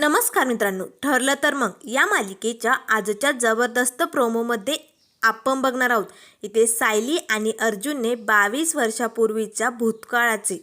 नमस्कार मित्रांनो ठरलं तर मग या मालिकेच्या आजच्या जबरदस्त प्रोमोमध्ये आपण बघणार आहोत. इथे सायली आणि अर्जुनने बावीस वर्षापूर्वीच्या भूतकाळाचे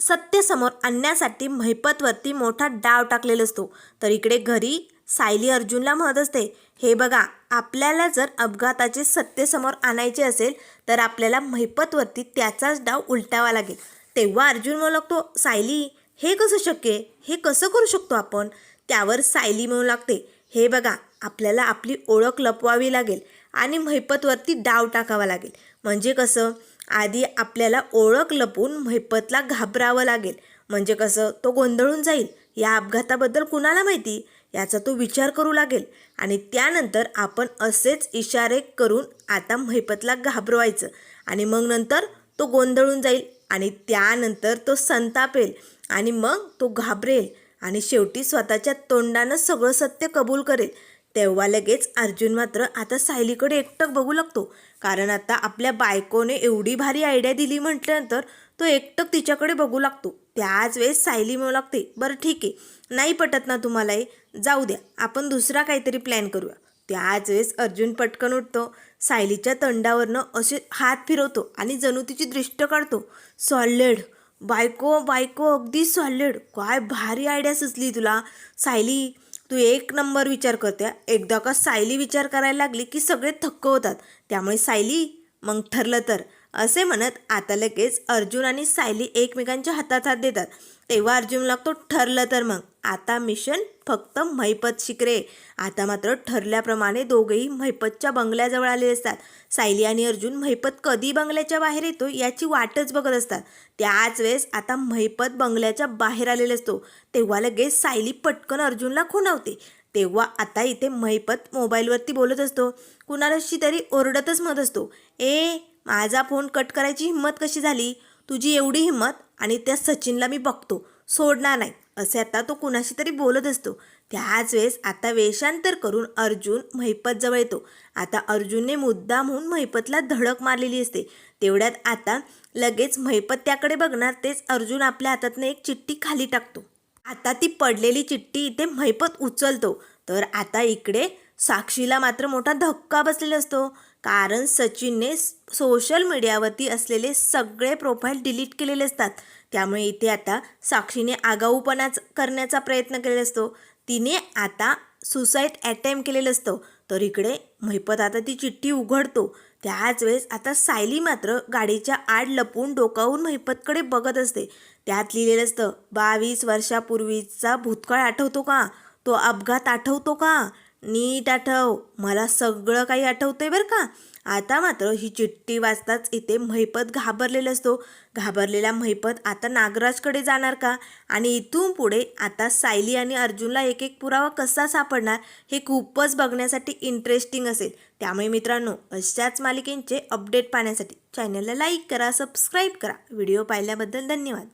सत्य समोर आणण्यासाठी महिपतवरती मोठा डाव टाकलेला असतो. तर इकडे घरी सायली अर्जुनला म्हणत असते हे बघा आपल्याला जर अपघाताचे सत्य समोर आणायचे असेल तर आपल्याला महिपतवरती त्याचाच डाव उलटावा लागेल. तेव्हा अर्जुन म्हणू लागतो सायली हे कसं शक्य हे कसं करू शकतो आपण? त्यावर सायली म्हणू लागते. हे बघा आपल्याला आपली ओळख लपवावी लागेल आणि म्हैपतवरती डाव टाकावा लागेल. म्हणजे कसं? आधी आपल्याला ओळख लपवून म्हैपतला घाबरावं लागेल. म्हणजे कसं? तो गोंधळून जाईल. या अपघाताबद्दल कुणाला माहिती? याचा तो विचार करू लागेल. आणि त्यानंतर आपण असेच इशारे करून आता महिपतला घाबरवायचं. आणि मग नंतर तो गोंधळून जाईल आणि त्यानंतर तो संतापेल आणि मग तो घाबरेल आणि शेवटी स्वतःच्या तोंडानं सगळं सत्य कबूल करेल. तेव्हा लगेच अर्जुन मात्र आता सायलीकडे एकटक बघू लागतो. कारण आता आपल्या बायकोने एवढी भारी आयडिया दिली म्हटल्यानंतर तो एकटक तिच्याकडे बघू लागतो. त्याच वेळेस सायली मिळू लागते बरं ठीक आहे नाही पटत ना तुम्हाला हे. जाऊ द्या आपण दुसरा काहीतरी प्लॅन करूया. त्याच वेळेस अर्जुन पटकन उठतो. सायलीच्या तंडावरनं असे हात फिरवतो आणि जणू तिची दृष्ट काढतो. सॉलिड बायको बायको अगदी सॉलिड काय भारी आयडिया सुचली तुला. सायली तू एक नंबर विचार करते. एकदा का सायली विचार करायला लागली की सगळे थक्क होतात. त्यामुळे सायली मग ठरलं तर. असे म्हणत आता लगेच अर्जुन आणि सायली एकमेकांच्या हातात हात देतात. तेव्हा अर्जुन लागतो ठरलं तर मग. आता मिशन फक्त महिपत शिकरे आता मात्र ठरल्याप्रमाणे दोघेही महिपतच्या बंगल्याजवळ आले असतात. सायली आणि अर्जुन महिपत कधी बंगल्याच्या बाहेर येतो याची वाटच बघत असतात. त्याच वेळेस आता महिपत बंगल्याच्या बाहेर आलेला असतो. तेव्हा लगेच सायली पटकन अर्जुनला खुणावते. तेव्हा आता इथे महिपत मोबाईलवरती बोलत असतो. कुणालाशी तरी ओरडतच म्हणत असतो. ए माझा फोन कट करायची हिंमत कशी झाली? तुझी एवढी हिंमत आणि त्या सचिनला मी बघतो. सोडणार नाही असे आता तो कुणाशी तरी बोलत असतो. त्याच वेळेस आता वेषांतर करून अर्जुन महिपतजवळ येतो. आता अर्जुनने मुद्दा म्हणून महिपतला धडक मारलेली असते. तेवढ्यात आता लगेच महिपत त्याकडे बघणार तेच अर्जुन आपल्या हातातनं एक चिठ्ठी खाली टाकतो. आता ती पडलेली चिठ्ठी इथे म्हैपत उचलतो. तर आता इकडे साक्षीला मात्र मोठा धक्का बसलेला असतो. कारण सचिनने सोशल मीडियावरती असलेले सगळे प्रोफाईल डिलीट केलेले असतात. त्यामुळे इथे आता साक्षीने आगाऊपणा करण्याचा प्रयत्न केलेला असतो. तिने आता सुसाईड अटेम्प्ट केलेलं असतं. तर इकडे महिपत आता ती चिठ्ठी उघडतो. त्याच वेळेस आता सायली मात्र गाडीच्या आड लपून डोकावून महिपतकडे बघत असते. त्यात लिहिलेलं असतं बावीस वर्षापूर्वीचा भूतकाळ आठवतो का? तो अपघात आठवतो का? नीट आठव. मला सगळं काही आठवतंय बरं का. आता मात्र ही चिठ्ठी वाचताच इथे महिपत घाबरलेला असतो. घाबरलेला महिपत आता नागराजकडे जाणार का? आणि इथून पुढे आता सायली आणि अर्जुनला एक एक पुरावा कसा सापडणार हे खूपच बघण्यासाठी इंटरेस्टिंग असेल. त्यामुळे मित्रांनो अशाच मालिकेंचे अपडेट पाहण्यासाठी चॅनलला लाईक करा सबस्क्राईब करा. व्हिडिओ पाहिल्याबद्दल धन्यवाद.